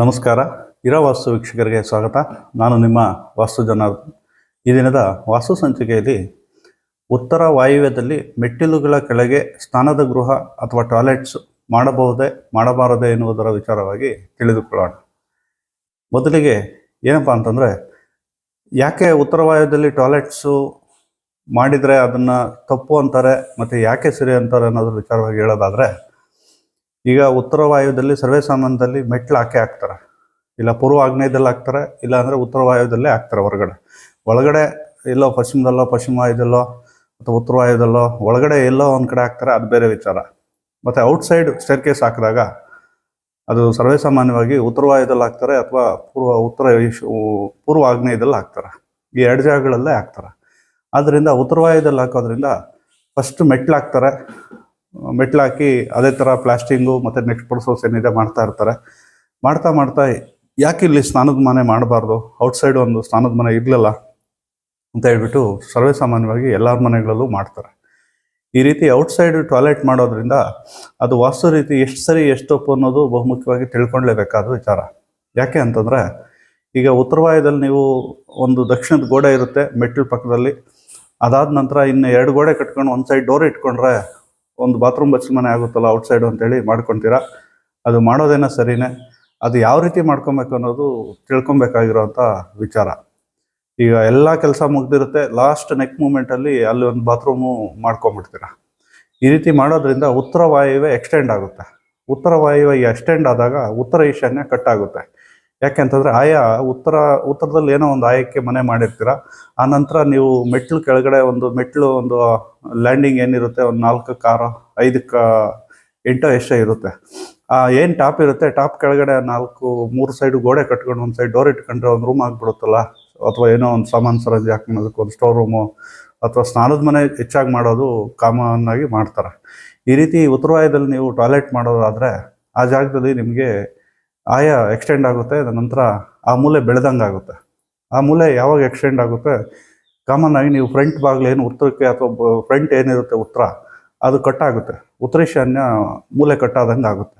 ನಮಸ್ಕಾರ. ಇರೋ ವಾಸ್ತು ವೀಕ್ಷಕರಿಗೆ ಸ್ವಾಗತ. ನಾನು ನಿಮ್ಮ ವಾಸ್ತು ಜನಾರ್ದನ್ ಈ ದಿನದ ವಾಸ್ತು ಸಂಚಿಕೆಯಲ್ಲಿ ಉತ್ತರ ವಾಯುವ್ಯದಲ್ಲಿ ಮೆಟ್ಟಿಲುಗಳ ಕೆಳಗೆ ಸ್ನಾನದ ಗೃಹ ಅಥವಾ ಟಾಯ್ಲೆಟ್ಸ್ ಮಾಡಬಹುದೇ, ಮಾಡಬಾರದೇ ಎನ್ನುವುದರ ವಿಚಾರವಾಗಿ ತಿಳಿದುಕೊಳ್ಳೋಣ. ಮೊದಲಿಗೆ ಏನಪ್ಪ ಅಂತಂದರೆ, ಯಾಕೆ ಉತ್ತರ ವಾಯುವ್ಯದಲ್ಲಿ ಟಾಯ್ಲೆಟ್ಸು ಮಾಡಿದರೆ ಅದನ್ನು ತಪ್ಪು ಅಂತಾರೆ ಮತ್ತು ಯಾಕೆ ಸರಿ ಅಂತಾರೆ ಅನ್ನೋದ್ರ ವಿಚಾರವಾಗಿ ಹೇಳೋದಾದರೆ ಈಗ ಉತ್ತರ ವಾಯುದಲ್ಲಿ ಸರ್ವೇ ಸಾಮಾನ್ಯದಲ್ಲಿ ಮೆಟ್ಲು ಹಾಕೇ ಹಾಕ್ತಾರೆ. ಇಲ್ಲ ಪೂರ್ವ ಆಗ್ನೇಯದಲ್ಲಿ ಹಾಕ್ತಾರೆ, ಇಲ್ಲ ಅಂದರೆ ಉತ್ತರ ವಾಯುದಲ್ಲೇ ಹಾಕ್ತಾರೆ ಹೊರಗಡೆ. ಒಳಗಡೆ ಎಲ್ಲೋ ಪಶ್ಚಿಮದಲ್ಲೋ, ಪಶ್ಚಿಮ ವಾಯುದಲ್ಲೋ ಅಥವಾ ಉತ್ತರ ವಾಯುದಲ್ಲೋ, ಒಳಗಡೆ ಎಲ್ಲೋ ಒಂದು ಕಡೆ ಹಾಕ್ತಾರೆ, ಅದು ಬೇರೆ ವಿಚಾರ. ಮತ್ತು ಔಟ್ಸೈಡ್ ಸ್ಟೇರ್ ಕೇಸ್ ಹಾಕಿದಾಗ ಅದು ಸರ್ವೇ ಸಾಮಾನ್ಯವಾಗಿ ಉತ್ತರ ವಾಯುದಲ್ಲಿ ಹಾಕ್ತಾರೆ ಅಥವಾ ಪೂರ್ವ, ಉತ್ತರ ಪೂರ್ವ ಆಗ್ನೇಯದಲ್ಲಿ ಹಾಕ್ತಾರೆ. ಈ ಎರಡು ಜಾಗಗಳಲ್ಲೇ ಹಾಕ್ತಾರೆ. ಆದ್ದರಿಂದ ಉತ್ತರ ವಾಯುದಲ್ಲಿ ಹಾಕೋದ್ರಿಂದ ಫಸ್ಟ್ ಮೆಟ್ಲು ಹಾಕ್ತಾರೆ ಮೆಟ್ಲು ಹಾಕಿ ಅದೇ ಥರ ಪ್ಲಾಸ್ಟಿಂಗು ಮತ್ತು ನೆಕ್ಸ್ಟ್ ಪ್ರೊಸೆಸ್ ಏನಿದೆ ಮಾಡ್ತಾ ಇರ್ತಾರೆ. ಮಾಡ್ತಾ ಮಾಡ್ತಾ ಯಾಕೆ ಇಲ್ಲಿ ಸ್ನಾನದ ಮನೆ ಮಾಡಬಾರ್ದು? ಔಟ್ಸೈಡ್ ಒಂದು ಸ್ನಾನದ ಮನೆ ಇರಲಿಲ್ಲ ಅಂತ ಹೇಳ್ಬಿಟ್ಟು ಸರ್ವೇ ಸಾಮಾನ್ಯವಾಗಿ ಎಲ್ಲರ ಮನೆಗಳಲ್ಲೂ ಮಾಡ್ತಾರೆ. ಈ ರೀತಿ ಔಟ್ಸೈಡ್ ಟಾಯ್ಲೆಟ್ ಮಾಡೋದ್ರಿಂದ ಅದು ವಾಸ್ತು ರೀತಿ ಎಷ್ಟು ಸರಿ ಎಷ್ಟು ತಪ್ಪು ಅನ್ನೋದು ಬಹುಮುಖ್ಯವಾಗಿ ತಿಳ್ಕೊಳ್ಲೇಬೇಕಾದ ವಿಚಾರ. ಯಾಕೆ ಅಂತಂದರೆ ಈಗ ಉತ್ತರವಾಯದಲ್ಲಿ ನೀವು ಒಂದು ದಕ್ಷಿಣದ ಗೋಡೆ ಇರುತ್ತೆ ಮೆಟ್ಲು ಪಕ್ಕದಲ್ಲಿ. ಅದಾದ ನಂತರ ಇನ್ನು ಎರಡು ಗೋಡೆ ಕಟ್ಕೊಂಡು ಒಂದು ಸೈಡ್ ಡೋರ್ ಇಟ್ಕೊಂಡ್ರೆ ಒಂದು ಬಾತ್ರೂಮ್ ಬಚ್ಚಲ ಮನೆ ಆಗುತ್ತಲ್ಲ ಔಟ್ಸೈಡ್ ಅಂತೇಳಿ ಮಾಡ್ಕೊತೀರಾ. ಅದು ಮಾಡೋದೇನೋ ಸರಿನೇ? ಅದು ಯಾವ ರೀತಿ ಮಾಡ್ಕೊಬೇಕು ಅನ್ನೋದು ತಿಳ್ಕೊಬೇಕಾಗಿರೋಂಥ ವಿಚಾರ. ಈಗ ಎಲ್ಲ ಕೆಲಸ ಮುಗ್ದಿರುತ್ತೆ ಲಾಸ್ಟ್ ನೆಕ್ ಮೂಮೆಂಟಲ್ಲಿ ಅಲ್ಲಿ ಒಂದು ಬಾತ್ರೂಮು ಮಾಡ್ಕೊಂಬಿಡ್ತೀರ ಈ ರೀತಿ ಮಾಡೋದ್ರಿಂದ ಉತ್ತರ ವಾಯುವೆ ಎಕ್ಸ್ಟೆಂಡ್ ಆಗುತ್ತೆ. ಉತ್ತರ ವಾಯುವೆ ಎಕ್ಸ್ಟೆಂಡ್ ಆದಾಗ ಉತ್ತರ ಈಶಾನ್ಯ ಕಟ್ ಆಗುತ್ತೆ. ಯಾಕೆಂತಂದ್ರೆ ಆಯಾ ಉತ್ತರ, ಉತ್ತರದಲ್ಲಿ ಏನೋ ಒಂದು ಆಯಕ್ಕೆ ಮನೆ ಮಾಡಿರ್ತೀರ, ಆ ನಂತರ ನೀವು ಮೆಟ್ಲು ಕೆಳಗಡೆ ಒಂದು ಮೆಟ್ಲು ಒಂದು ಲ್ಯಾಂಡಿಂಗ್ ಏನಿರುತ್ತೆ, ಒಂದು ನಾಲ್ಕು ಕಾರ ಐದಕ್ಕೆ ಎಂಟೋ ಎಷ್ಟೋ ಇರುತ್ತೆ. ಆ, ಏನು ಟಾಪ್ ಇರುತ್ತೆ ಟಾಪ್ ಕೆಳಗಡೆ ನಾಲ್ಕು, ಮೂರು ಸೈಡ್ ಗೋಡೆ ಕಟ್ಕೊಂಡು, ಒಂದು ಸೈಡ್ ಡೋರ್ ಇಟ್ಕೊಂಡ್ರೆ ಒಂದು ರೂಮ್ ಆಗ್ಬಿಡುತ್ತಲ್ಲ, ಅಥವಾ ಏನೋ ಒಂದು ಸಾಮಾನು ಸರಂಜಿ ಹಾಕೋದಕ್ಕೆ ಒಂದು ಸ್ಟೋರ್ ರೂಮು ಅಥವಾ ಸ್ನಾನದ ಮನೆ ಹೆಚ್ಚಾಗಿ ಮಾಡೋದು ಕಾಮನ್ ಮಾಡ್ತಾರೆ. ಈ ರೀತಿ ಉತ್ತರವಾಯದಲ್ಲಿ ನೀವು ಟಾಯ್ಲೆಟ್ ಮಾಡೋದಾದರೆ, ಆ ಜಾಗದಲ್ಲಿ ನಿಮಗೆ ಆಯಾ ಎಕ್ಸ್ಟೆಂಡ್ ಆಗುತ್ತೆ ಅದ ನಂತರ ಆ ಮೂಲೆ ಬೆಳೆದಂಗೆ ಆಗುತ್ತೆ. ಆ ಮೂಲೆ ಯಾವಾಗ ಎಕ್ಸ್ಟೆಂಡ್ ಆಗುತ್ತೆ? ಕಾಮನ್ ಆಗಿ ನೀವು ಫ್ರಂಟ್ ಬಾಗಿಲು ಏನು ಉತ್ತರಕ್ಕೆ ಅಥವಾ ಫ್ರಂಟ್ ಏನಿರುತ್ತೆ ಉತ್ತರ, ಅದು ಕಟ್ಟಾಗುತ್ತೆ ಉತ್ತರ ಈಶಾನ್ಯ ಮೂಲೆ ಕಟ್ಟಾದಂಗೆ ಆಗುತ್ತೆ.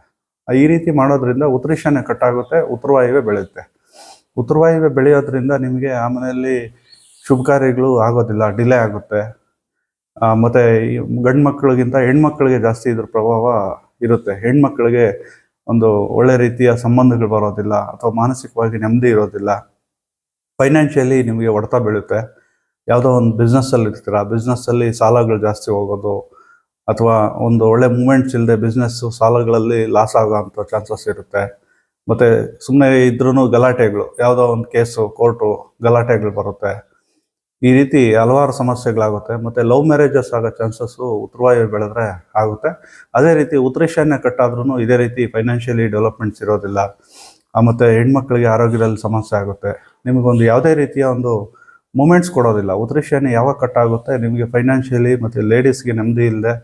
ಈ ರೀತಿ ಮಾಡೋದ್ರಿಂದ ಉತ್ತರ ಈಶಾನ್ಯ ಕಟ್ಟಾಗುತ್ತೆ ಉತ್ತರವಾಯುವೆ ಬೆಳೆಯುತ್ತೆ. ಉತ್ತರವಾಯುವೆ ಬೆಳೆಯೋದ್ರಿಂದ ನಿಮಗೆ ಆ ಮನೆಯಲ್ಲಿ ಶುಭ ಕಾರ್ಯಗಳು ಆಗೋದಿಲ್ಲ ಡಿಲೇ ಆಗುತ್ತೆ. ಮತ್ತು ಗಂಡು ಮಕ್ಕಳಿಗಿಂತ ಹೆಣ್ಮಕ್ಳಿಗೆ ಜಾಸ್ತಿ ಇದ್ರ ಪ್ರಭಾವ ಇರುತ್ತೆ. ಹೆಣ್ಮಕ್ಳಿಗೆ ಒಂದು ಒಳ್ಳೆ ರೀತಿಯ ಸಂಬಂಧಗಳು ಬರೋದಿಲ್ಲ ಅಥವಾ ಮಾನಸಿಕವಾಗಿ ನೆಮ್ಮದಿ ಇರೋದಿಲ್ಲ. ಫೈನಾನ್ಷಿಯಲಿ ನಿಮಗೆ ಹೊಡೆತ ಬೀಳುತ್ತೆ. ಯಾವುದೋ ಒಂದು ಬಿಸ್ನೆಸ್ಸಲ್ಲಿ ಇರ್ತೀರಾ ಬಿಸ್ನೆಸ್ಸಲ್ಲಿ ಸಾಲಗಳು ಜಾಸ್ತಿ ಹೋಗೋದು ಅಥವಾ ಒಂದು ಒಳ್ಳೆ ಮೂಮೆಂಟ್ಸ್ ಇಲ್ಲದೆ ಬಿಸ್ನೆಸ್ಸು ಸಾಲಗಳಲ್ಲಿ ಲಾಸ್ ಆಗೋವಂಥ ಚಾನ್ಸಸ್ ಇರುತ್ತೆ. ಮತ್ತು ಸುಮ್ಮನೆ ಇದ್ರೂ ಗಲಾಟೆಗಳು, ಯಾವುದೋ ಒಂದು ಕೇಸು ಕೋರ್ಟು ಗಲಾಟೆಗಳು ಬರುತ್ತೆ. ಈ ರೀತಿ ಹಲವಾರು ಸಮಸ್ಯೆಗಳಾಗುತ್ತೆ. ಮತ್ತು ಲವ್ ಮ್ಯಾರೇಜಸ್ ಆಗೋ ಚಾನ್ಸಸ್ಸು ಉತ್ತರವಾಯು ಬೆಳೆದ್ರೆ ಆಗುತ್ತೆ. ಅದೇ ರೀತಿ ಉತ್ತರೇಶಾನ್ಯ ಕಟ್ಟಾದ್ರೂ ಇದೇ ರೀತಿ ಫೈನಾನ್ಷಿಯಲಿ ಡೆವಲಪ್ಮೆಂಟ್ಸ್ ಇರೋದಿಲ್ಲ. ಮತ್ತು ಹೆಣ್ಮಕ್ಳಿಗೆ ಆರೋಗ್ಯದಲ್ಲಿ ಸಮಸ್ಯೆ ಆಗುತ್ತೆ. ನಿಮಗೊಂದು ಯಾವುದೇ ರೀತಿಯ ಒಂದು ಮೂಮೆಂಟ್ಸ್ ಕೊಡೋದಿಲ್ಲ. ಉತ್ತರೇಶಾನ್ಯ ಯಾವಾಗ ಕಟ್ಟಾಗುತ್ತೆ, ನಿಮಗೆ ಫೈನಾನ್ಷಿಯಲಿ ಮತ್ತು ಲೇಡೀಸ್ಗೆ ನೆಮ್ಮದಿ ಇಲ್ಲದೆ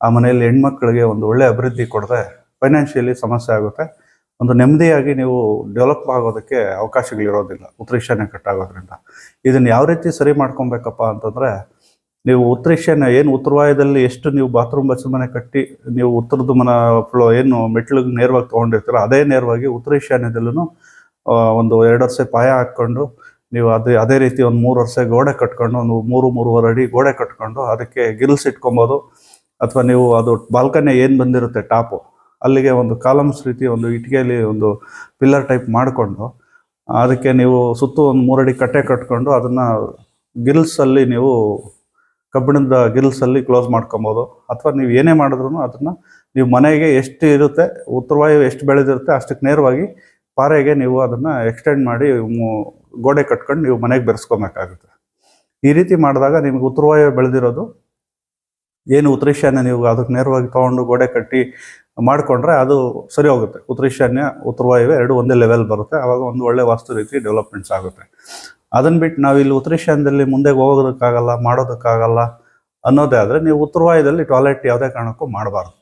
ಆ ಮನೆಯಲ್ಲಿ ಹೆಣ್ಮಕ್ಳಿಗೆ ಒಂದು ಒಳ್ಳೆ ಅಭಿವೃದ್ಧಿ ಕೊಡದೆ ಫೈನಾನ್ಷಿಯಲಿ ಸಮಸ್ಯೆ ಆಗುತ್ತೆ. ಒಂದು ನೆಮ್ಮದಿಯಾಗಿ ನೀವು ಡೆವಲಪ್ ಆಗೋದಕ್ಕೆ ಅವಕಾಶಗಳಿರೋದಿಲ್ಲ ಈಶಾನ್ಯ ಕಟ್ಟಾಗೋದ್ರಿಂದ. ಇದನ್ನು ಯಾವ ರೀತಿ ಸರಿ ಮಾಡ್ಕೊಬೇಕಪ್ಪ ಅಂತಂದರೆ, ನೀವು ಈಶಾನ್ಯ ಏನು ಉತ್ತರವಾಯದಲ್ಲಿ ಎಷ್ಟು ನೀವು ಬಾತ್ರೂಮ್ ಬಸ್ ಮನೆ ಕಟ್ಟಿ, ನೀವು ಉತ್ತರದ ಮನ ಫ್ಲೋ ಏನು ಮೆಟ್ಲಿಗೆ ನೇರವಾಗಿ ತೊಗೊಂಡಿರ್ತೀರೋ ಅದೇ ನೇರವಾಗಿ ಉತ್ತರ ಈಶಾನ್ಯದಲ್ಲೂ ಒಂದು ಎರಡು ವರ್ಷ ಪಾಯ ಹಾಕ್ಕೊಂಡು, ನೀವು ಅದೇ ಅದೇ ರೀತಿ ಒಂದು ಮೂರು ವರ್ಷ ಗೋಡೆ ಕಟ್ಕೊಂಡು, ಒಂದು ಮೂರು, ಮೂರುವರೆ ಅಡಿ ಗೋಡೆ ಕಟ್ಕೊಂಡು, ಅದಕ್ಕೆ ಗಿಲ್ಸ್ ಇಟ್ಕೊಬೋದು. ಅಥವಾ ನೀವು ಅದು ಬಾಲ್ಕನಿ ಏನು ಬಂದಿರುತ್ತೆ ಟಾಪು ಅಲ್ಲಿಗೆ ಒಂದು ಕಾಲಮ್ಸ್ ರೀತಿ ಒಂದು ಇಟ್ಟಿಗೆಯಲ್ಲಿ ಒಂದು ಪಿಲ್ಲರ್ ಟೈಪ್ ಮಾಡಿಕೊಂಡು, ಅದಕ್ಕೆ ನೀವು ಸುತ್ತು ಒಂದು ಮೂರಡಿ ಕಟ್ಟೆ ಕಟ್ಕೊಂಡು ಅದನ್ನು ಗಿಲ್ಸಲ್ಲಿ ನೀವು ಕಬ್ಬಿಣದ ಗಿಲ್ಸಲ್ಲಿ ಕ್ಲೋಸ್ ಮಾಡ್ಕೊಬೋದು. ಅಥವಾ ನೀವು ಏನೇ ಮಾಡಿದ್ರು ಅದನ್ನು ನೀವು ಮನೆಗೆ ಎಷ್ಟು ಇರುತ್ತೆ ಉತ್ತರವಾಯು ಎಷ್ಟು ಬೆಳೆದಿರುತ್ತೆ ಅಷ್ಟಕ್ಕೆ ನೇರವಾಗಿ ಪಾರೆಗೆ ನೀವು ಅದನ್ನು ಎಕ್ಸ್ಟೆಂಡ್ ಮಾಡಿ ಗೋಡೆ ಕಟ್ಕೊಂಡು ನೀವು ಮನೆಗೆ ಬೆರೆಸ್ಕೊಬೇಕಾಗುತ್ತೆ. ಈ ರೀತಿ ಮಾಡಿದಾಗ ನಿಮಗೆ ಉತ್ತರವಾಯು ಬೆಳೆದಿರೋದು, ಏನು ಉತ್ತರಿಷ್ಯಾನ ನೀವು ಅದಕ್ಕೆ ನೇರವಾಗಿ ತೊಗೊಂಡು ಗೋಡೆ ಕಟ್ಟಿ ಮಾಡಿಕೊಂಡ್ರೆ ಅದು ಸರಿ ಹೋಗುತ್ತೆ. ಉತ್ತರ ಈಶಾನ್ಯ ಉತ್ತರ ವಾಯುವೆ ಎರಡು ಒಂದೇ ಲೆವೆಲ್ ಬರುತ್ತೆ. ಆವಾಗ ಒಂದು ಒಳ್ಳೆ ವಾಸ್ತು ರೀತಿ ಡೆವಲಪ್ಮೆಂಟ್ಸ್ ಆಗುತ್ತೆ. ಅದನ್ನು ಬಿಟ್ಟು ನಾವು ಇಲ್ಲಿ ಉತ್ತರ ಈಶಾನ್ಯದಲ್ಲಿ ಮುಂದೆ ಹೋಗೋದಕ್ಕಾಗಲ್ಲ, ಮಾಡೋದಕ್ಕಾಗಲ್ಲ ಅನ್ನೋದೇ ಆದರೆ ನೀವು ಉತ್ತರ ವಾಯುದಲ್ಲಿ ಟಾಯ್ಲೆಟ್ ಯಾವುದೇ ಕಾರಣಕ್ಕೂ ಮಾಡಬಾರ್ದು.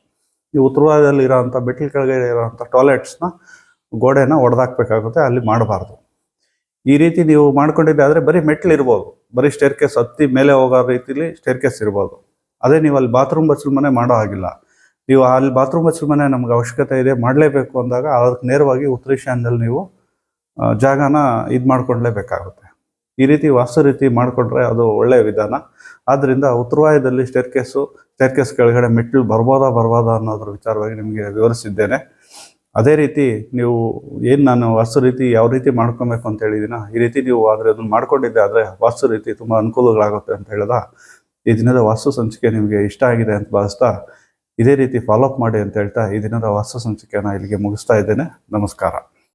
ಈ ಉತ್ತರ ವಾಯುದಲ್ಲಿ ಇರೋವಂಥ ಬೆಟ್ಟಿಲ್ ಕೆಳಗೆ ಇರೋವಂಥ ಟಾಯ್ಲೆಟ್ಸ್ನ ಗೋಡೆನ ಒಡೆದಾಕ್ಬೇಕಾಗುತ್ತೆ, ಅಲ್ಲಿ ಮಾಡಬಾರ್ದು. ಈ ರೀತಿ ನೀವು ಮಾಡ್ಕೊಂಡಿದ್ದೆ ಆದರೆ ಬರೀ ಮೆಟ್ಲು ಇರ್ಬೋದು. ಬರೀ ಸ್ಟೇರ್ ಕೇಸ್ ಹತ್ತಿ ಮೇಲೆ ಹೋಗೋ ರೀತಿಲಿ ಸ್ಟೇರ್ ಕೇಸ್ ಇರ್ಬೋದು. ಅದೇ ನೀವು ಅಲ್ಲಿ ಬಾತ್ರೂಮ್ ಬಸ್ರೂಮನೆ ಮನೆ ಮಾಡೋ ಹಾಗಿಲ್ಲ. ನೀವು ಅಲ್ಲಿ ಬಾತ್ರೂಮ್ ಹಚ್ಚಿದ ನಮ್ಗೆ ಅವಶ್ಯಕತೆ ಇದೆ, ಮಾಡಲೇಬೇಕು ಅಂದಾಗ ಅದಕ್ಕೆ ನೇರವಾಗಿ ಉತ್ತರ ಈಶಾನ್ಯದಲ್ಲಿ ನೀವು ಜಾಗನ ಇದು ಮಾಡ್ಕೊಡ್ಲೇಬೇಕಾಗುತ್ತೆ. ಈ ರೀತಿ ವಾಸ್ತು ರೀತಿ ಮಾಡಿಕೊಂಡ್ರೆ ಅದು ಒಳ್ಳೆಯ ವಿಧಾನ. ಆದ್ದರಿಂದ ಉತ್ತರವಾಯದಲ್ಲಿ ಸ್ಟೇರ್ ಕೇಸು ಸ್ಟೇರ್ ಕೇಸ್ ಕೆಳಗಡೆ ಮೆಟ್ಟಿಲು ಬರ್ಬೋದಾ ಬರ್ಬೋದಾ ಅನ್ನೋದ್ರ ವಿಚಾರವಾಗಿ ನಿಮಗೆ ವಿವರಿಸಿದ್ದೇನೆ. ಅದೇ ರೀತಿ ನೀವು ಏನು ನಾನು ವಾಸ್ತು ರೀತಿ ಯಾವ ರೀತಿ ಮಾಡ್ಕೊಬೇಕು ಅಂತ ಹೇಳಿದಿನ, ಈ ರೀತಿ ನೀವು ಆದರೆ ಅದನ್ನು ಮಾಡ್ಕೊಂಡಿದ್ದೆ ಆದರೆ ವಾಸ್ತು ರೀತಿ ತುಂಬ ಅನುಕೂಲಗಳಾಗುತ್ತೆ ಅಂತ ಹೇಳಿದ, ಈ ದಿನದ ವಾಸ್ತು ಸಂಚಿಕೆ ನಿಮಗೆ ಇಷ್ಟ ಆಗಿದೆ ಅಂತ ಭಾವಿಸ್ತಾ ಇದೇ ರೀತಿ ಫಾಲೋಅಪ್ ಮಾಡಿ ಅಂತ ಹೇಳ್ತಾ ಈ ದಿನದ ವಾಸ್ತು ಸಂಚಿಕೆಯನ್ನು ಇಲ್ಲಿಗೆ ಮುಗಿಸ್ತಾ ಇದ್ದೇನೆ. ನಮಸ್ಕಾರ.